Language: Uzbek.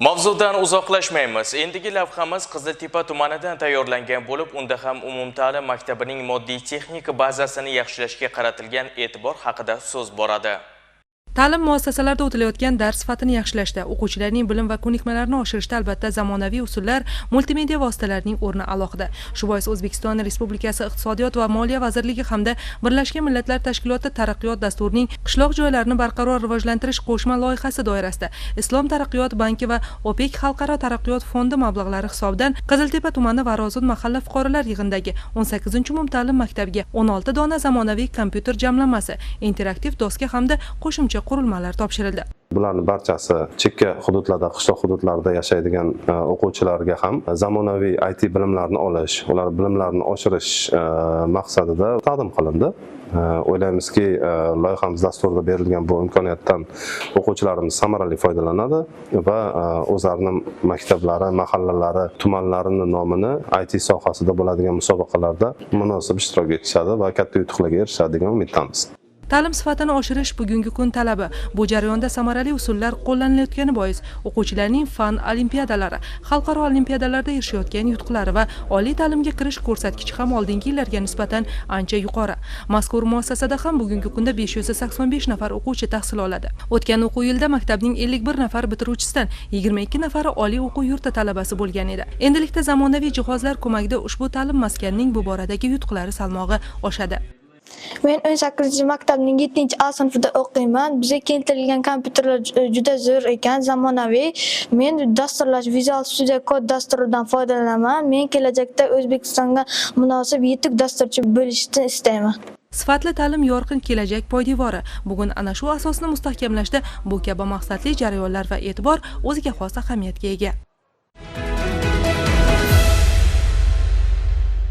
Mavzudan uzoqlashmaymiz. Endigi lavhamiz Qiziltepa tumanidan tayyorlangan bo'lib, unda ham umumta'lim maktabining moddiy-texnik bazasini yaxshilashga qaratilgan e'tibor haqida so'z boradi. Ta'lim muassasalarida o'tilayotgan dars sifatini yaxshilashda, o'quvchilarning bilim va ko'nikmalarini oshirishda albatta zamonaviy usullar, multimedia vositalarining o'rni alohida. Shu bois O'zbekiston Respublikasi Iqtisodiyot va Moliya vazirligi hamda Birlashgan Millatlar Tashkiloti taraqqiyot dasturining qishloq joylarini barqaror rivojlantirish qo'shma loyihasi doirasida Islom taraqqiyot banki va OPEC xalqaro taraqqiyot fondi mablag'lari hisobidan Qiziltepa tumani varozun mahalla fuqarolar yig'inidagi 18 umumta'lim maktabiga 16 dona zamonaviy kompyuter jamlanmasi, interaktiv doska hamda qo'shimcha qurilmalar topshirildi. Bularning barchasi chekka hududlarda, qishloq hududlarda yashaydigan e, o'quvchilarga ham zamonaviy IT bilimlarini olish, ular bilimlarini oshirish e, maqsadida taqdim qilindi. E, o'ylaymizki, loyihamiz dasturida berilgan bu imkoniyatdan o'quvchilarimiz samarali foydalanadi va o'zlarini o'zlarining maktablari, mahallalari, tumanlarini nomini IT sohasida bo'ladigan musobaqalarda munosib ishtirok etishadi va katta yutuqlarga erishadi degan umiddamiz. Ta'lim sifatini oshirish bugungi kun talabi. Bu jarayonda samarali usullar qo'llanilayotgani bois o'quvchilarning fan olimpiadalari, xalqaro olimpiadalarda erishayotgan yutuqlari va oliy ta'limga kirish ko'rsatkichi ham oldingi yillarga nisbatan ancha yuqori. Mazkur muassasada ham bugungi kunda 585 nafar o'quvchi tahsil oladi. O'tgan o'quv yilida maktabning 51 nafar bitiruvchisidan 22 nafari oliy o'quv yurti talabasi bo'lgan edi. Endilikda zamonaviy jihozlar ko'magida ushbu ta'lim maskanining bu boradagi yutuqlari salmog'i oshadi. Men 18 maktabning 7 A sinfida o'qiyman. Bizga keltirilgan kompyuterlar e, juda zo'r ekan, zamonaviy. Men dasturlash Visual Studio Code dasturidan foydalanaman. Men kelajakda O'zbekistonga munosib yetuk dasturchi bo'lishni istayman. Sifatli ta'lim yorqin kelajak poydevori. Bugun ana shu asosni mustahkamlashda bu kabi maqsadli jarayonlar va e'tibor o'ziga xos ahamiyatga ega.